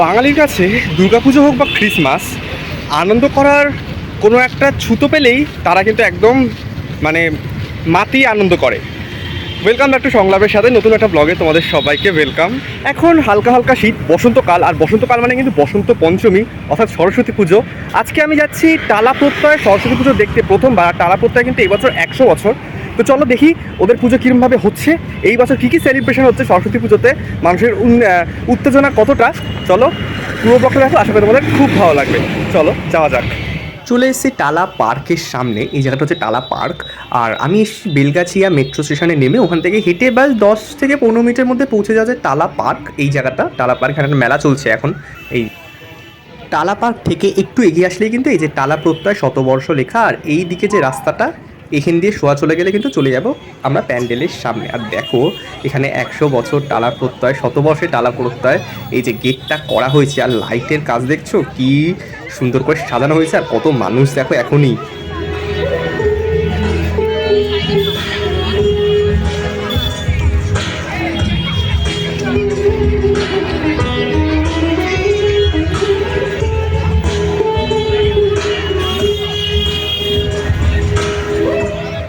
বাঙালির কাছে দুর্গাপুজো হোক বা ক্রিসমাস আনন্দ করার কোনো একটা ছুতো পেলেই তারা কিন্তু একদম মানে মাতি আনন্দ করে। ওয়েলকাম ব্যাক টু সংলাপের সাথে নতুন একটা ব্লগে তোমাদের সবাইকে ওয়েলকাম এখন হালকা হালকা শীত বসন্তকাল আর বসন্তকাল মানে কিন্তু বসন্ত পঞ্চমী, অর্থাৎ সরস্বতী পুজো। আজকে আমি যাচ্ছি টালা প্রত্যয় সরস্বতী পুজো দেখতে প্রথমবার টালা প্রত্যয় কিন্তু এবছর একশো বছর। তো চলো দেখি ওদের পুজো কীরকমভাবে হচ্ছে। এই বছর কী কী সেলিব্রেশন হচ্ছে সরস্বতী পুজোতে? মানুষের উত্তেজনা কতটা? চলো পুরো দেখো, আশা করি তোমাদের খুব ভালো লাগবে। চলো, যাওয়া যাক। চলে এসেছি টালা পার্কের সামনে। এই জায়গাটা হচ্ছে টালা পার্ক। আর আমি এসেছি বেলগাছিয়া মেট্রো স্টেশনে নেমে। ওখান থেকে হেঁটে বাস দশ থেকে পনেরো মিনিটের মধ্যে পৌঁছে যাওয়া যায় টালা পার্ক। এই জায়গাটা, টালা পার্ক এখানে মেলা চলছে এখন। এই টালা পার্ক থেকে একটু এগিয়ে আসলেই কিন্তু এই যে টালা প্রত্যয় শতবর্ষ লেখা। আর এই দিকে যে রাস্তাটা এখান দিয়ে শোয়া চলে গেলে কিন্তু চলে যাব আমরা প্যান্ডেলের সামনে। আর দেখো, এখানে একশো বছর টালা প্রত্যয় শতবর্ষে টালা প্রত্যয়। এই যে গেটটা করা হয়েছে, আর লাইটের কাজ দেখছ? কি সুন্দর করে সাজানো হয়েছে, আর কত মানুষ দেখো এখনই।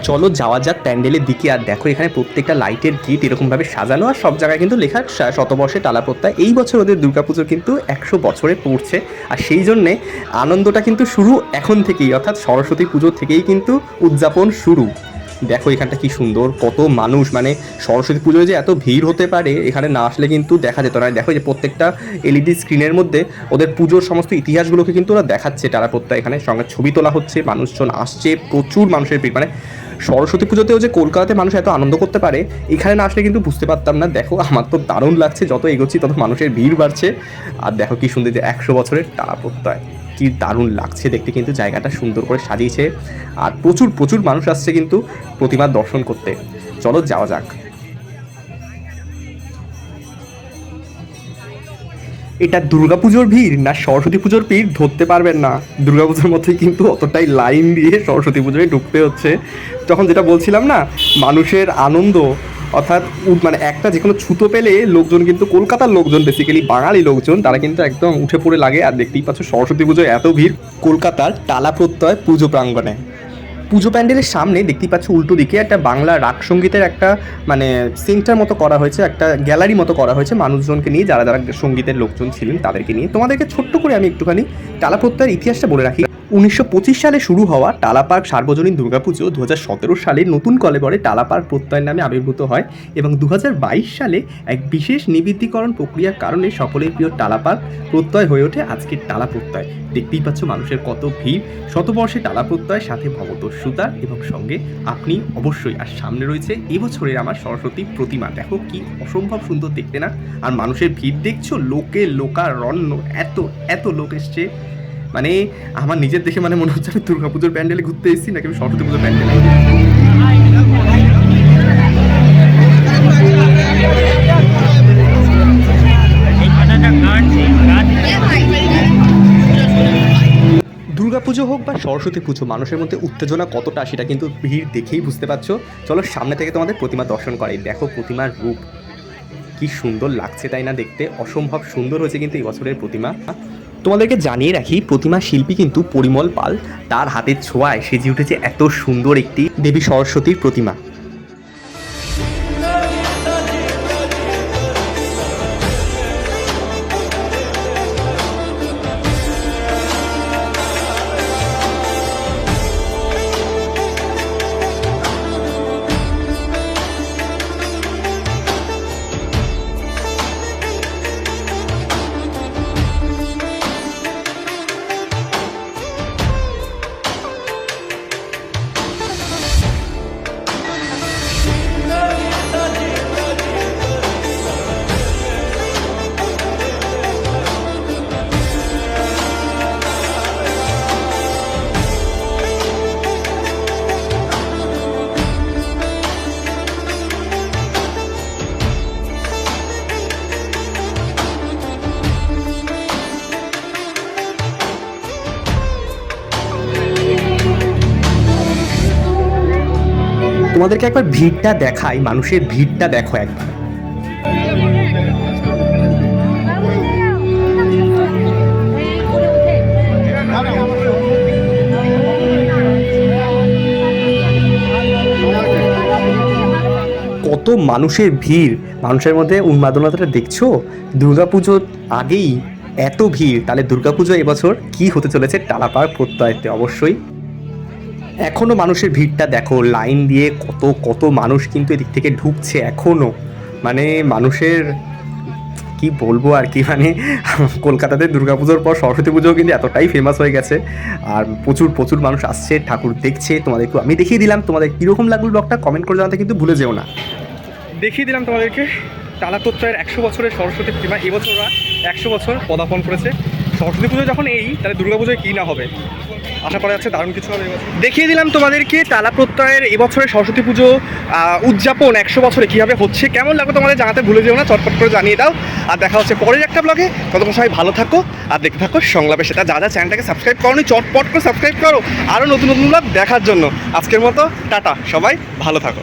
চলো যাওয়া যাক প্যান্ডেলের দিকে। আর দেখো এখানে প্রত্যেকটা লাইটের গেট এরকমভাবে সাজানো। আর সব জায়গায় কিন্তু লেখা শতবর্ষে টালা এই বছর ওদের দুর্গাপুজো কিন্তু একশো বছরে পড়ছে। আর সেই জন্যে আনন্দটা কিন্তু শুরু এখন থেকেই, অর্থাৎ সরস্বতী পুজো থেকেই কিন্তু উদযাপন শুরু। দেখো এখানটা কি সুন্দর, কত মানুষ। মানে সরস্বতী পুজোয় যে এত ভিড় হতে পারে, এখানে না আসলে কিন্তু দেখা যেত না। দেখো যে প্রত্যেকটা এলইডি স্ক্রিনের মধ্যে ওদের পুজোর সমস্ত ইতিহাসগুলোকে কিন্তু ওরা দেখাচ্ছে টালা প্রত্যয়। এখানে সঙ্গে ছবি তোলা হচ্ছে, মানুষজন আসছে, প্রচুর মানুষের ভিড়। মানে সরস্বতী পুজোতেও যে কলকাতাতে মানুষ এত আনন্দ করতে পারে, এখানে না আসলে কিন্তু বুঝতে পারতাম না। দেখো, আমার তো দারুণ লাগছে, যত এগোচ্ছি তত মানুষের ভিড় বাড়ছে। আর দেখো কি সুন্দর যে একশো বছরের টাকা প্রত্যয় কি দারুণ লাগছে দেখতে কিন্তু জায়গাটা সুন্দর করে সাজিয়েছে। আর প্রচুর প্রচুর মানুষ আসছে কিন্তু প্রতিমার দর্শন করতে। চলো যাওয়া যাক। এটা দুর্গাপুজোর ভিড় না সরস্বতী পুজোর ভিড় ধরতে পারবেন না। দুর্গাপুজোর মতোই কিন্তু অতটাই লাইন দিয়ে সরস্বতী পুজোয় ঢুকতে হচ্ছে। তখন যেটা বলছিলাম না, মানুষের আনন্দ, অর্থাৎ মানে একটা যে কোনো ছুতো পেলে লোকজন কিন্তু, কলকাতার লোকজন বেসিক্যালি বাঙালি লোকজন, তারা কিন্তু একদম উঠে পড়ে লাগে। আর দেখতেই পাচ্ছ সরস্বতী পুজোয় এত ভিড় কলকাতার টালা প্রত্যয় পুজো প্রাঙ্গণে। পুজো প্যান্ডেলের সামনে দেখতেই পাচ্ছ উল্টো দিকে একটা বাংলা রাগ সঙ্গীতের একটা মানে সেন্টার মতো করা হয়েছে, একটা গ্যালারি মতো করা হয়েছে মানুষজনকে নিয়ে, যারা যারা সঙ্গীতের লোকজন ছিলেন তাদেরকে নিয়ে। তোমাদেরকে ছোট্ট করে আমি একটুখানি টালা প্রত্যয়ের ইতিহাসটা বলে রাখি। উনিশশো পঁচিশ সালে শুরু হওয়া টালা পার্ক সার্বজনীন দুর্গাপুজো দু হাজার সতেরো সালে নতুন কলেবরে টালা পার্ক প্রত্যয়ের নামে আবির্ভূত হয় এবং দু হাজার বাইশ সালে এক বিশেষ নিবিদ্ধীকরণ প্রক্রিয়ার কারণে সকলের প্রিয় টালা পার্ক প্রত্যয় হয়ে ওঠে আজকের টালা প্রত্যয়। দেখতেই পাচ্ছ মানুষের কত ভিড়। শতবর্ষে টালা প্রত্যয়, সাথে ভবতস্যুতা এবং সঙ্গে আপনি অবশ্যই, আর সামনে রয়েছে এবছরের আমার সরস্বতী প্রতিমা। দেখো কি অসম্ভব সুন্দর দেখতে না? আর মানুষের ভিড় দেখছ? লোকে লোকারণ্য, এত এত লোক এসছে। মানে আমার নিজের দেখে মানে মনে হচ্ছে আমি দুর্গাপুজোর প্যান্ডেলে ঘুরতে এসেছি, নাকি আমি সরস্বতী পুজোর প্যান্ডেলে দুর্গাপুজো হোক বা সরস্বতী পুজো, মানুষের মধ্যে উত্তেজনা কতটা সেটা কিন্তু ভিড় দেখেই বুঝতে পারছ। চলো সামনে থেকে তোমাদের প্রতিমা দর্শন করাই। দেখো প্রতিমার রূপ। কি সুন্দর লাগছে তাই না দেখতে? অসম্ভব সুন্দর হয়েছে কিন্তু এই বছরের প্রতিমা। তোমাদেরকে জানিয়ে রাখি, প্রতিমা শিল্পী কিন্তু পরিমল পাল। তার হাতের ছোঁয়ায় সেজে উঠেছে এত সুন্দর একটি দেবী সরস্বতীর প্রতিমা। তোমাদেরকে একবার ভিড়টা দেখাই, মানুষের ভিড়টা দেখো একবার। কত মানুষের ভিড়, মানুষের মধ্যে উন্মাদনাটা দেখছ? দুর্গাপুজোর আগেই এত ভিড়, তাহলে দুর্গাপুজো এবছর কি হতে চলেছে? টালাপাড় প্রত্যয়তে অবশ্যই। এখনও মানুষের ভিড়টা দেখো, লাইন দিয়ে কত কত মানুষ কিন্তু এদিক থেকে ঢুকছে এখনও। মানে মানুষের কি বলব আর কি মানে কলকাতাতে দুর্গাপুজোর পর সরস্বতী পুজোও কিন্তু এতটাই ফেমাস হয়ে গেছে। আর প্রচুর প্রচুর মানুষ আসছে, ঠাকুর দেখছে তোমাদেরকে আমি দেখিয়ে দিলাম তোমাদের কীরকম লাগল ব্লগটা কমেন্ট করে জানাতে কিন্তু ভুলে যেও না। দেখিয়ে দিলাম তোমাদেরকে টালা একশো বছরের সরস্বতী প্রতিমা এবছররা একশো বছর পদার্পণ করেছে। সরস্বতী পুজো যখন এই, তাহলে দুর্গাপুজোয় কী না হবে? আশা করা যাচ্ছে দারুণ কিছু হবে এবছর। দেখিয়ে দিলাম তোমাদেরকে তালা প্রত্যয়ের এবছরের সরস্বতী পুজো উদযাপন একশো বছরে কীভাবে হচ্ছে, কেমন লাগবে তোমাদের জানাতে ভুলে যেও না, চটপট করে জানিয়ে দাও। আর দেখা হচ্ছে পরের একটা ব্লগে ততক্ষণ সবাই ভালো থাকো আর দেখতে থাকো সংলাপে। সেটা যা যা চ্যানেলটাকে সাবস্ক্রাইব করো চটপট করে সাবস্ক্রাইব করো। আরও নতুন নতুন ব্লগ দেখার জন্য। আজকের মতো, টাটা, সবাই ভালো থাকো।